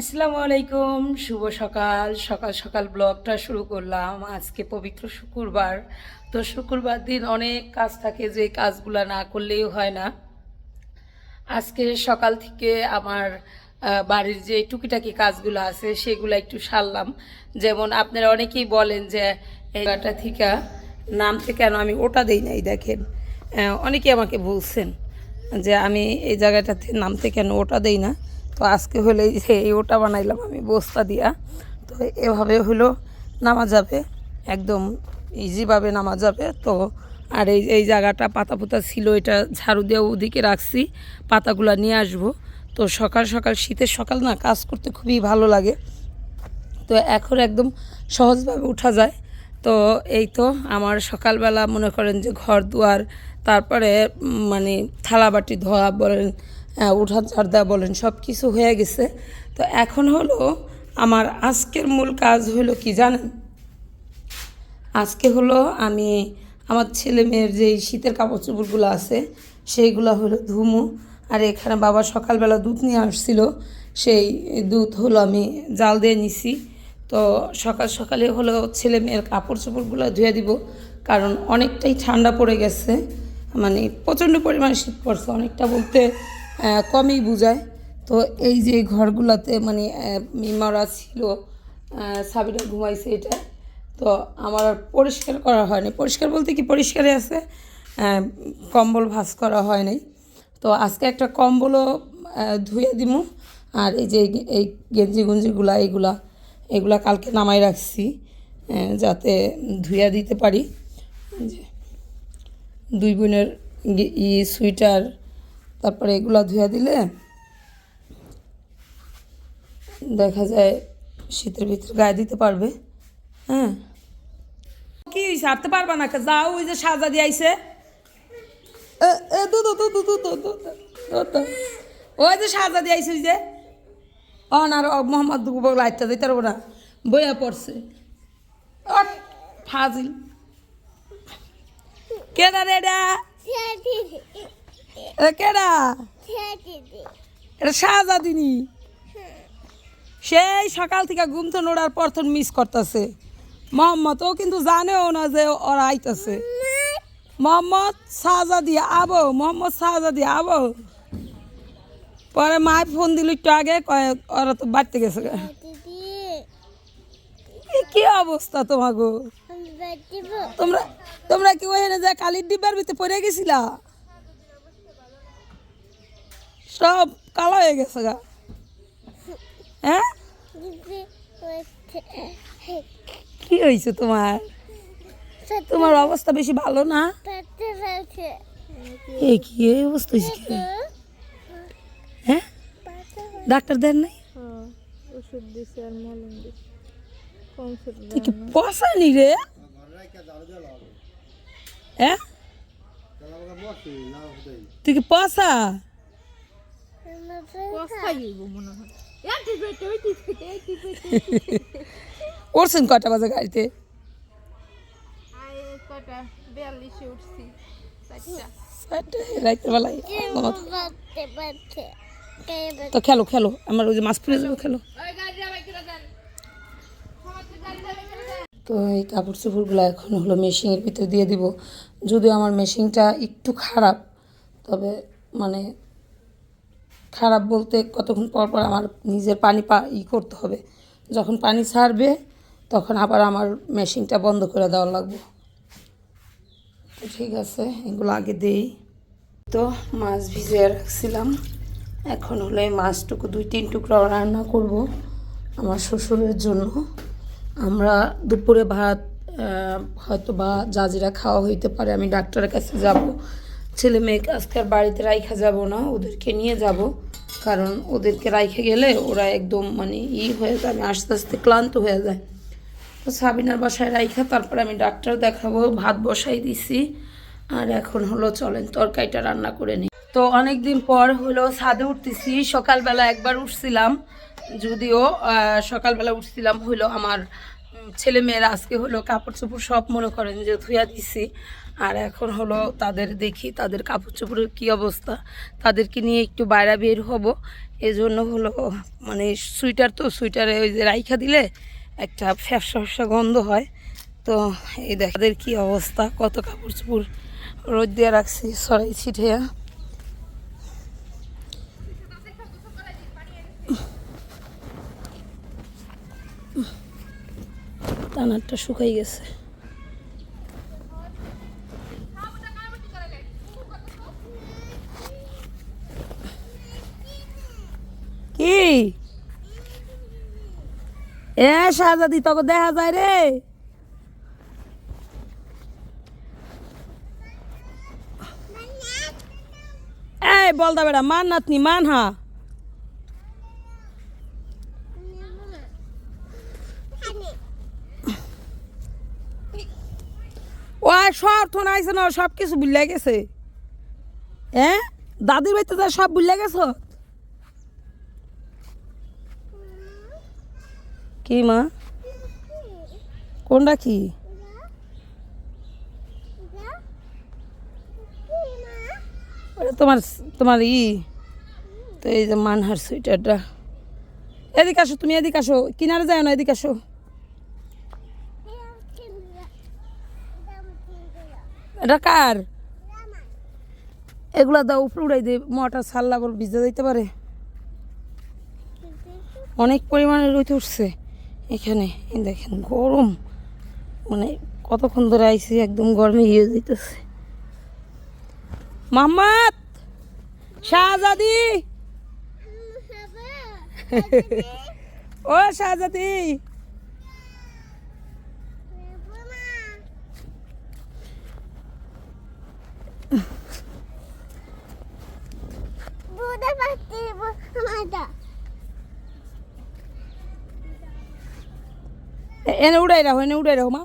আসসালামু আলাইকুম, শুভ সকাল। সকাল সকাল ব্লগটা শুরু করলাম। আজকে পবিত্র শুক্রবার। তো শুক্রবার দিন অনেক কাজ থাকে, যে কাজগুলো না করলেই হয় না। আজকে সকাল থেকে আমার বাড়ির যে টুকিটাকি কাজগুলো আছে, সেগুলো একটু সারলাম। যেমন আপনারা অনেকেই বলেন যে, এই জায়গাটা থেকে, নামতে কেন আমি ওটা দেই নাই? দেখেন অনেকেই আমাকে বলছেন যে, আমি এই জায়গাটাতে নামতে কেন ওটা দেই না? তো আজকে হলে এই ওটা বানাইলাম আমি বস্তা দিয়া। তো এভাবে হলো নামা যাবে একদম ইজিভাবে নামা যাবে তো আর এই এই জায়গাটা পাতা পোতা ছিল, এটা ঝাড়ু দিয়ে ওদিকে রাখছি, পাতাগুলো নিয়ে আসব। তো সকাল সকাল শীতের সকাল না, কাজ করতে খুবই ভালো লাগে। তো এখন একদম সহজভাবে উঠা যায়। তো এই তো আমার সকালবেলা মনে করেন যে ঘর দুয়ার, তারপরে মানে থালা বাটি ধোয়া বলেন উঠা ঝাড় দেওয়া বলেন সব কিছু হয়ে গেছে। তো এখন হলো আমার আজকের মূল কাজ হলো কি জানেন? আজকে হলো আমি আমার ছেলে মেয়ের যে শীতের কাপড় চোপড়গুলো আছে, সেইগুলো হলো ধুমু। আর এখানে বাবা সকালবেলা দুধ নিয়ে আসছিল, সেই দুধ হলো আমি জাল দিয়ে নিছি। তো সকাল সকালে হলো ছেলে মেয়ের কাপড় চোপড়গুলো ধুয়ে দিব, কারণ অনেকটাই ঠান্ডা পড়ে গেছে। মানে প্রচণ্ড পরিমাণে শীত পড়ছে, অনেকটা বলতে কমই বুঝায়। তো এই যে ঘরগুলোতে মানে মিমারা ছিল সাবিরা ঘুমাইছে এটা। তো আমার আর পরিষ্কার করা হয়নি। পরিষ্কার বলতে কি পরিষ্কারই আছে কম্বল ভাঁজ করা হয় নাই। তো আজকে একটা কম্বলও ধুয়ে দিমু। আর এই যে এই গেঞ্জি গুঞ্জিগুলা, এইগুলা, এগুলা কালকে নামাই রাখছি যাতে ধুইয়া দিতে পারি। দুই বোনের ই, সুইটার তারপরে এগুলো ধুয়ে দিলে দেখা যায় শীতের ভিতরে গায়ে দিতে পারবে। হ্যাঁ। কি হয়েছে হাঁটতে পারবা না যাও ওই যে সাজা দিয়ে আইসে ওই যে সাজা দিয়ে আইসে ওই যে। অন আর মোহাম্মদ দুপুর লাইটটা দিতে পারব না। বইয়া পড়ছে। ফাজিল। কে দাদা এটা? কেডা? এটা সাজা দিনি সেই সকাল থেকে ঘুম তো নোড়ার প্রথম মিস করতেছে। মোহাম্মদ ও কিন্তু জানেও না যে ওরা আইতাছে মোহাম্মদ সাজা দিয়ে আবো মোহাম্মদ সাজা দিয়ে আবো। পরে মায় ফোন দিল একটু আগে কয় ওরা তো বাড়তে গেছে কি- কি অবস্থা তোমাগো? তোমরা তোমরা কি ওখানে যে কালির ডিব্বার ভিতরে পড়ে গেছিলা? সব কালো হয়ে গেছে গা। হ্যাঁ? কি হয়েছে তোমার? তোমার অবস্থা বেশি ভালো না? এ, কি অবস্থা হয়েছে কি? হ্যাঁ? ডাক্তার দেন নাই? ওষুধ দিছে আর মলম দিছে তুই কি পসানি রে? হ্যাঁ? তুই কি পসা উঠছেন কটা বাজে গাড়িতে? তো খেলো খেলো। আমার ওই যে মাছ ফুলে যাবে খেলো। ওই গাড়ি যাবে কিরা দেন সমাজের গাড়ি যাবে কিরা দেন তো এই কাপড় চোপড়গুলো এখন হলো মেশিনের ভিতরে দিয়ে দিব। যদিও আমার মেশিনটা একটু খারাপ তবে মানে খারাপ বলতে কতক্ষণ পর পর আমার নিজের পানি পা ই করতে হবে। যখন পানি ছাড়বে, তখন আবার আমার মেশিনটা বন্ধ করে দেওয়া লাগবে। তো ঠিক আছে, এগুলো আগে দেই। তো মাছ ভিজিয়ে রাখছিলাম। এখন হলে মাছটুকু দুই, তিন টুকরা রান্না করব আমার শ্বশুরের জন্য। আমরা দুপুরে ভাত হয়তো বা জাজিরা খাওয়া হইতে পারে, আমি ডাক্তারের কাছে যাব। ছেলে মেয়েকে আজকে আর বাড়িতে রাইখা যাব না, ওদেরকে নিয়ে যাব। কারণ ওদেরকে রাইখে গেলে ওরা একদম মানে ই হয়ে যায় আস্তে আস্তে ক্লান্ত হয়ে যায়। তো সাবিনার বাসায় রাইখা, তারপরে আমি ডাক্তার দেখাবো, ভাত বসাই দিছি। আর এখন হলো চলেন তরকারিটা রান্না করে নিই। তো অনেক দিন পর হলো ছাদে উঠতেছি, সকালবেলা একবার উঠছিলাম। যদিও সকালবেলা উঠছিলাম হলো আমার ছেলে মেয়েরা আজকে হলো কাপড় চোপড় সব মনে করেন যে ধুয়া দিছি। আর এখন হলো তাদের দেখি তাদের কাপড় চোপড়ের কী অবস্থা তাদেরকে নিয়ে একটু বাইরে বের হব এই জন্য হলো মানে সুইটার তো সুইটারে ওই যে রাইখা দিলে একটা ফ্যাপসা ফ্যাপসা গন্ধ হয় তো এই দেখাদের কি অবস্থা কত কাপড় চোপড় রোদ দিয়ে রাখছি সরাই ছিটিয়া টানারটা শুকাই গেছে কি এ শাহজাদি, তোকে দেখা যায় রে। এই, বলদা বেড়া মান নাতনি মান হা ও সব থোন আইসে না সব কিছু বুঝলে গেছে। হ্যাঁ দাদির বাড়িতে যা সব বুঝলে গেছ? কি, মা? কোনটা কি? তোমার তোমার ই। তো এই যে মানহার সুইটারটা এদিকে আসো তুমি, এদিকে আসো। কিনারে যায় না, এদিকে আসো। এটা কার? এগুলা দাও, উপরে উড়াই দে। মোটা বল ভিজে দিতে পারে। অনেক পরিমাণে রইতে উঠছে। এখানে দেখেন, গরম। মানে কতক্ষণ ধরে আইসি, একদম গরমে ইয়ে যেতেছে মোহাম্মদ শাহজাদি! ও শাহজাদি! এ- এনে উড়াই রাখো, এনে উড়াই রাখো, মা।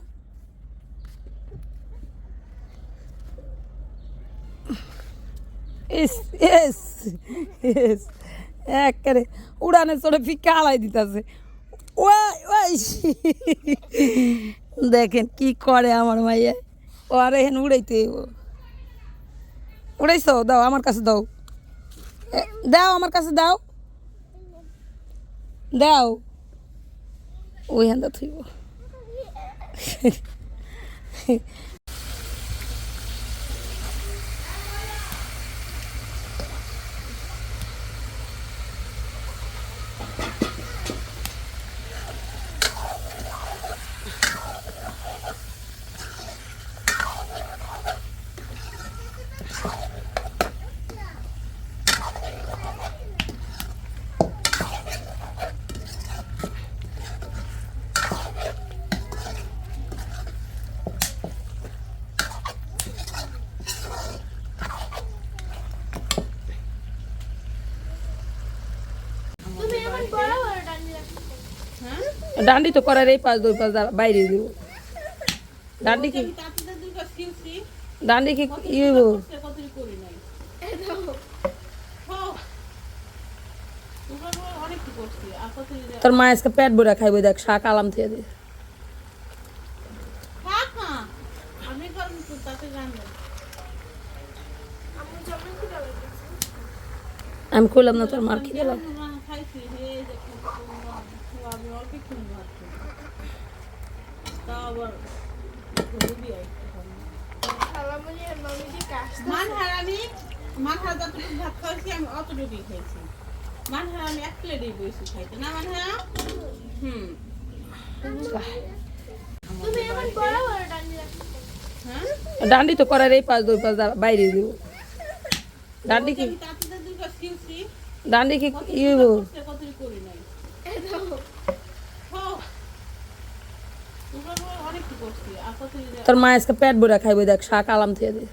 উড়ানে চড়ে ফিকা হালাই দিতেছে। দেখেন কি করে আমার মাইয়া। ও আর এখানে উড়াইতে। উড়াইছো? দাও, আমার কাছে দাও। দাও, আমার কাছে দাও। দাও। ওই হান্দা থইব 嘿 嘿 ডান্ডি তো করার এই পাঁচ দুই পাঁচ বাইরে দিব। ডান্ডি কি? ডান্ডি কি ই হইব তোর মা আজকে পেট ভরা খাইব, দেখ, শাক আলাম থেকে দিয়ে আমি কইলাম না তোর মার খিদে লাগে মানহার আমি মানহার যতটুকু ভাত খাইছি আমি অতটুকুই খাইছি মানহার আমি এক প্লেটই বইছি খাইতে না মানহার হুম হ্যাঁ ডান্ডি তো করার এই পাঁচ দুই পাঁচ দা- বাইরে দিব। ডান্ডি কি ডান্ডি কি ই হইব কতই করি নাই হো। তোমরা তো অনেক কি করছি আর কতই যে- তোর মা আজকে পেট ভরা খাইব দেখ শাক আলাম থেকে দিয়ে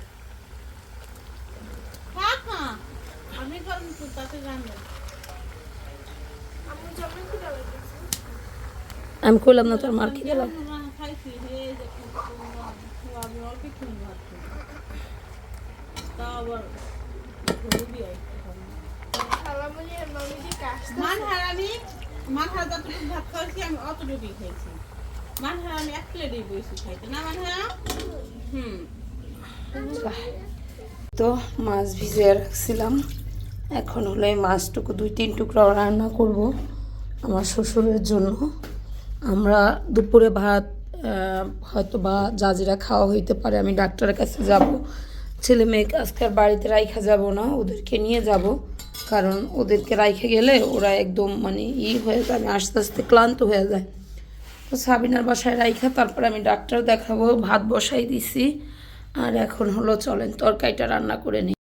আমি কইলাম না তোর মার খিদে লাগে মানে খাইছি হে যে আমি অল্প একটু ভাত খাই। তা আবার রবি আইছে মানহার আমি মানহার যতটুকু ভাত খাইছি আমি অতটুকুই খাইছি। তো মাছ ভিজিয়ে রাখছিলাম। এখন হলো এই মাছটুকু দুই, তিন টুকরা রান্না করব আমার শ্বশুরের জন্য। আমরা দুপুরে ভাত হয়তো বা জাজিরা খাওয়া হইতে পারে, আমি ডাক্তারের কাছে যাব। ছেলে মেয়েকে আজকে আর বাড়িতে রাইখা যাব না, ওদেরকে নিয়ে যাব। কারণ ওদেরকে রাইখে গেলে ওরা একদম মানে ই হয়ে যায় আস্তে আস্তে ক্লান্ত হয়ে যায়। তো সাবিনার বাসায় রাইখা, তারপর আমি ডাক্তার দেখাবো, ভাত বসাই দিছি। আর এখন হলো চলেন, তরকারিটা রান্না করে নিই